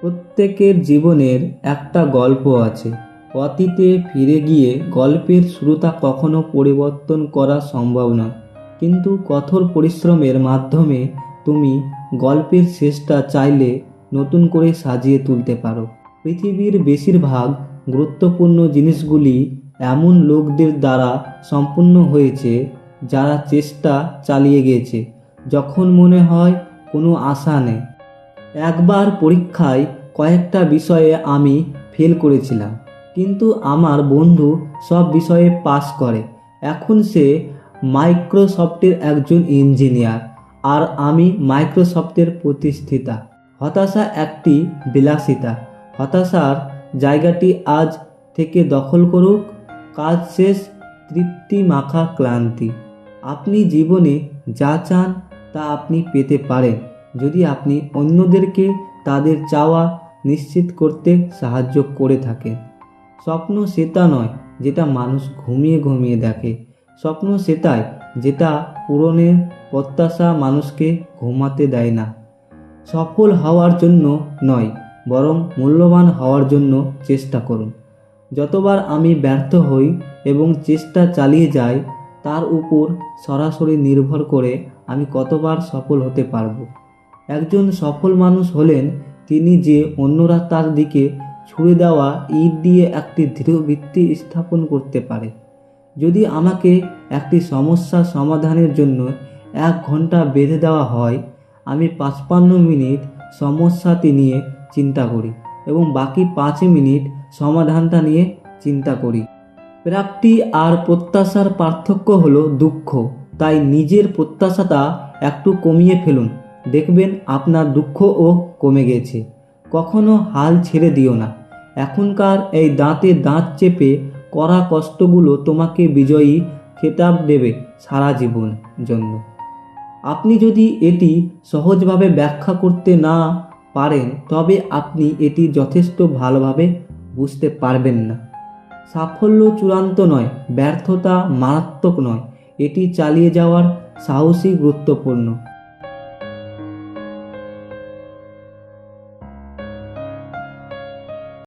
প্রত্যেকের জীবনের একটা গল্প আছে। অতীতে ফিরে গিয়ে গল্পের শুরুটা কখনো পরিবর্তন করা সম্ভব নয়। কিন্তু কঠোর পরিশ্রমের মাধ্যমে তুমি গল্পের শেষটা চাইলে নতুন করে সাজিয়ে তুলতে পারো। পৃথিবীর বেশিরভাগ গুরুত্বপূর্ণ জিনিসগুলি এমন লোকদের দ্বারা সম্পূর্ণ হয়েছে, যারা চেষ্টা চালিয়ে গেছে যখন মনে হয় কোনো আশা নেই। একবার পরীক্ষায় কয়েকটা বিষয়ে আমি ফেল করেছিলাম। কিন্তু আমার বন্ধু সব বিষয়ে পাস করে। এখন সে মাইক্রোসফটের একজন ইঞ্জিনিয়ার আর আমি মাইক্রোসফটের প্রতিষ্ঠিতা। হতাশা একটি বিলাসিতা। হতাশার জায়গাটি আজ থেকে দখল করুক। কাজ শেষ, তৃপ্তি মাখা ক্লান্তি। আপনি জীবনে যা চান তা আপনি পেতে পারেন। যদি আপনি অন্যদেরকে তাদের চাওয়া নিশ্চিত করতে সাহায্য করে থাকেন। স্বপ্ন সেটা নয় যেটা মানুষ ঘুমিয়ে ঘুমিয়ে দেখে। স্বপ্ন সেটাই যেটা পূরণের প্রত্যাশা মানুষকে ঘুমাতে দেয় না। সফল হওয়ার জন্য নয়, বরং মূল্যবান হওয়ার জন্য চেষ্টা করুন। যতবার আমি ব্যর্থ হই এবং চেষ্টা চালিয়ে যাই, তার উপর সরাসরি নির্ভর করে আমি কতবার সফল হতে পারব। একজন সফল মানুষ হলেন তিনি যে অন্যরা তার দিকে ছুড়ে দেওয়া ইট দিয়ে একটি দৃঢ় ভিত্তি স্থাপন করতে পারে। যদি আমাকে একটি সমস্যা সমাধানের জন্য এক ঘণ্টা বেঁধে দেওয়া হয়, আমি পাঁচপান্ন মিনিট সমস্যাটি নিয়ে চিন্তা করি এবং বাকি পাঁচ মিনিট সমাধানটা নিয়ে চিন্তা করি। প্রাপ্তি আর প্রত্যাশার পার্থক্য হলো দুঃখ, তাই নিজের প্রত্যাশাটা একটু কমিয়ে ফেলুন। দেখবেন আপনার দুঃখও কমে গেছে। কখনো হাল ছেড়ে দিও না। এখনকার এই দাঁতে দাঁত চেপে করা কষ্টগুলো তোমাকে বিজয়ী খেতাব দেবে সারা জীবন জন্য। আপনি যদি এটি সহজভাবে ব্যাখ্যা করতে না পারেন, তবে আপনি এটি যথেষ্ট ভালোভাবে বুঝতে পারবেন না। সাফল্য চূড়ান্ত নয়, ব্যর্থতা মারাত্মক নয়। এটি চালিয়ে যাওয়ার সাহসী গুরুত্বপূর্ণ।